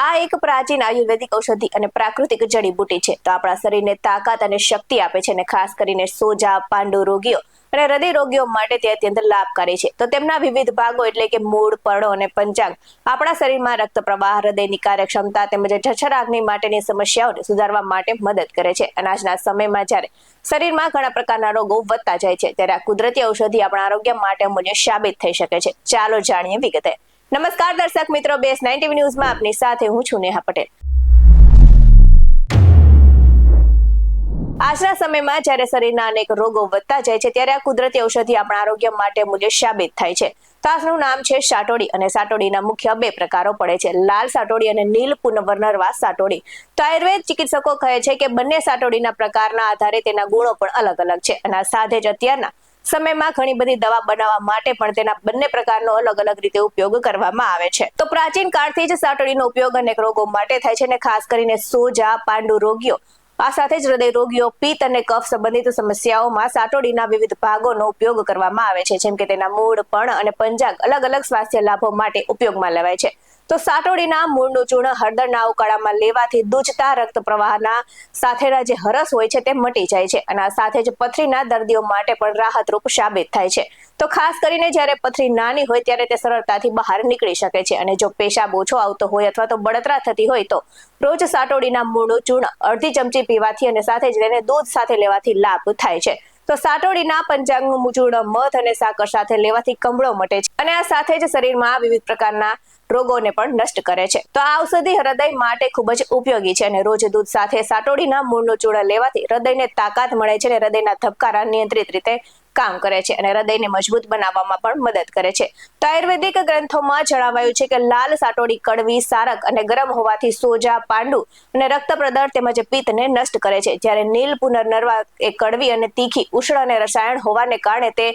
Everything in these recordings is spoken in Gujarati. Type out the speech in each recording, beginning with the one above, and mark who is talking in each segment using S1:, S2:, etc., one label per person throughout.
S1: આ એક પ્રાચીન આયુર્વેદિક ઔષધિ અને પ્રાકૃતિક જડીબુટી છે. તો આપણા શરીરને તાકાત અને શક્તિ આપે છે અને ખાસ કરીને સોજા, પાંડુ રોગીઓ અને હૃદય રોગીઓ માટે તે અત્યંત લાભકારી છે. તો તેમના વિવિધ ભાગો એટલે કે મૂળ, પર્ણો અને પંચાંગ આપણા શરીરમાં રક્ત પ્રવાહ હૃદયની કાર્યક્ષમતા તેમજ જઠરાગ્નિ માટેની સમસ્યાઓને સુધારવા માટે મદદ કરે છે. અને આજના સમયમાં જ્યારે શરીરમાં ઘણા પ્રકારના રોગો વધતા જાય છે, ત્યારે આ કુદરતી ઔષધિ આપણા આરોગ્ય માટે મૂલ્ય સાબિત થઈ શકે છે. ચાલો જાણીએ વિગતે. નમસ્કાર દર્શક મિત્રો, બેસ નાઇન્ટી ન્યૂઝમાં આપની સાથે હું છું નેહા પટેલ. આજના સમયમાં જ્યારે શરીરના અનેક રોગો વધતા જાય છે, ત્યારે આ કુદરતી ઔષધિ આપણા આરોગ્ય માટે મૂલ્ય સાબિત થાય છે. તો આનું નામ છે સાટોડી અને સાટોડીના મુખ્ય બે પ્રકારો પડે છે. લાલ સાટોડી અને નીલ પુનર્વનરવા સાટોડી. તો આયુર્વેદ ચિકિત્સકો કહે છે કે બંને સાટોડીના પ્રકારના આધારે તેના ગુણો પણ અલગ અલગ છે અને આ સાથે જ અત્યારના સમયમાં ઘણી બધી દવા બનાવવા માટે પણ તેના બંને પ્રકારનો અલગ અલગ રીતે ઉપયોગ કરવામાં આવે છે. તો પ્રાચીન કાળથી જ સાટોડીનો ઉપયોગ અનેક રોગો માટે થાય છે અને ખાસ કરીને સોજા, પાંડુ રોગીઓ, આ સાથે જ હૃદય રોગીઓ, પિત્ત અને કફ સંબંધિત સમસ્યાઓમાં સાટોડીના વિવિધ ભાગોનો ઉપયોગ કરવામાં આવે છે. જેમ કે તેના મૂળ, પણ અને પંજાગ અલગ અલગ સ્વાસ્થ્ય લાભો માટે ઉપયોગમાં લેવાય છે. તો સાટોડીના મૂળનું ચૂર્ણ હળદરના ઉકાળામાં લેવાથી દૂજતા રક્ત પ્રવાહના સાથેના જે હરસ હોય છે તે મટી જાય છે અને આ સાથે જ પથરીના દર્દીઓ માટે પણ રાહતરૂપ સાબિત થાય છે. તો ખાસ કરીને જ્યારે પથરી નાની હોય ત્યારે તે સરળતાથી બહાર નીકળી શકે છે અને જો પેશાબ ઓછો આવતો હોય અથવા તો બળતરા થતી હોય તો રોજ સાટોડીના મૂળનું ચૂર્ણ અડધી ચમચી પીવાથી અને સાથે જ તેને દૂધ સાથે લેવાથી લાભ થાય છે. તો સાટોડીના પંચાંગનું ચૂર્ણ મધ અને સાકર સાથે લેવાથી કમળો મટે છે અને આ સાથે જ શરીરમાં વિવિધ પ્રકારના રોગોને પણ નષ્ટ કરે છે. તો આ ઔષધિ હૃદય માટે ખૂબ જ ઉપયોગી છે અને રોજ દૂધ સાથે સાટોડીના મૂળનું ચૂર્ણ લેવાથી હૃદયને તાકાત મળે છે અને હૃદયના ધબકારા નિયંત્રિત રીતે કામ કરે છે અને હૃદયને મજબૂત બનાવવામાં પણ મદદ કરે છે. તો આયુર્વેદિક ગ્રંથોમાં જણાવાયું છે કે લાલ સાટોડી, કડવી, સારક અને ગરમ હોવાથી સોજા, પાંડુ અને રક્ત તેમજ પિત્તને નષ્ટ કરે છે. જ્યારે નીલ પુનર્નરવા એ કડવી અને તીખી ઉષ્ણ અને રસાયણ હોવાને કારણે તે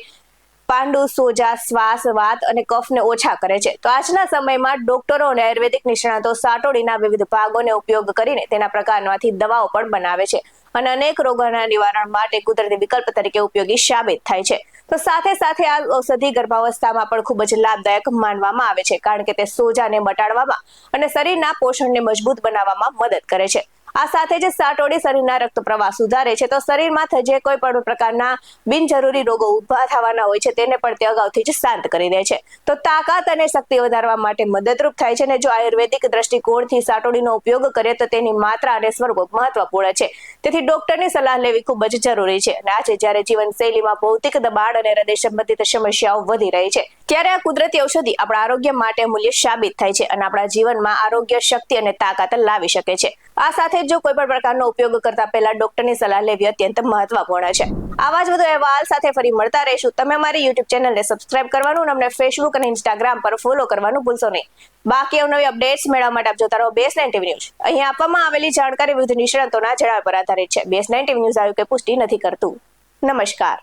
S1: પાંડુ, સોજા, શ્વાસ, વાત અને કફને ઓછા કરે છે. તો આજના સમયમાં ડોક્ટરો અને આયુર્વેદિક નિષ્ણાતો સાટોડીના વિવિધ ભાગોને ઉપયોગ કરીને તેના પ્રકારમાંથી દવાઓ પણ બનાવે છે અને અનેક રોગોના નિવારણ માટે કુદરતી વિકલ્પ તરીકે ઉપયોગી સાબિત થાય છે. તો સાથે સાથે આ ઔષધિ ગર્ભાવસ્થામાં પણ ખૂબ જ લાભદાયક માનવામાં આવે છે, કારણ કે તે સોજાને મટાડવામાં અને શરીરના પોષણને મજબૂત બનાવવામાં મદદ કરે છે. આ સાથે જ સાટોડી શરીરના રક્ત પ્રવાહ સુધારે છે. તો શરીરમાં જે કોઈ પણ પ્રકારના બિનજરૂરી રોગો ઊભા થવાના હોય છે, તેને પણ તે અગાઉથી જ શાંત કરી દે છે. તો તાકાત અને શક્તિ વધારવા માટે મદદરૂપ થાય છે અને જો આયુર્વેદિક દ્રષ્ટિકોણથી સાટોડીનો ઉપયોગ કરે તો તેની માત્રા અને સ્વરૂપ મહત્વપૂર્ણ છે. તેથી ડોક્ટરની સલાહ લેવી ખૂબ જ જરૂરી છે. અને આજે જ્યારે જીવનશૈલીમાં ભૌતિક દબાણ અને હૃદય સંબંધિત સમસ્યાઓ વધી રહી છે ત્યારે આ કુદરતી ઔષધિ આપણા આરોગ્ય માટે મૂલ્ય સાબિત થાય છે અને આપણા જીવનમાં આરોગ્ય શક્તિ અને તાકાત લાવી શકે છે. આ સાથે જો કોઈ પણ પ્રકારનો ઉપયોગ કરતા પહેલા ડોક્ટરની સલાહ લેવી અત્યંત મહત્વપૂર્ણ છે. આવા જ વધુ અહેવાલ સાથે ફરી મળતા રહીશું. તમે મારી યુટ્યુબ ચેનલને સબસ્ક્રાઇબ કરવાનું અને અમને ફેસબુક અને ઇન્સ્ટાગ્રામ પર ફોલો કરવાનું ભૂલશો નહીં. બાકી અવનવી અપડેટ્સ મેળવવા માટે આપ જોતા રહો બેસ નાઇન ટીવી ન્યૂઝ. અહીં આપવામાં આવેલી જાણકારી વિવિધ નિષ્ણાતોના જણાવ્યા પર આધારિત છે. બેસ નાઇન ટીવી ન્યૂઝ આવ્યું કે પુષ્ટિ નથી કરતું. નમસ્કાર.